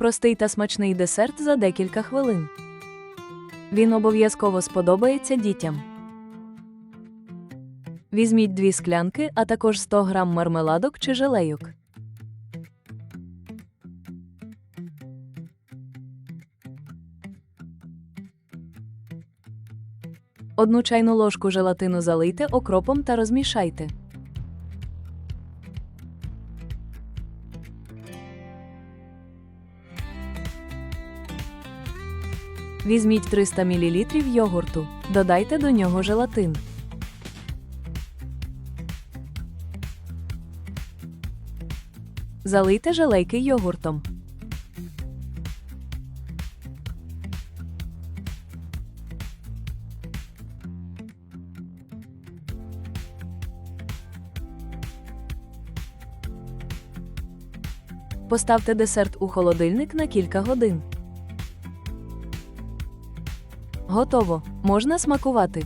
Простий та смачний десерт за декілька хвилин. Він обов'язково сподобається дітям. Візьміть дві склянки, а також 100 грам мармеладок чи желейок. Одну чайну ложку желатину залийте окропом та розмішайте. Візьміть 300 мл йогурту, додайте до нього желатин. Залийте желейки йогуртом. Поставте десерт у холодильник на кілька годин. Готово. Можна смакувати.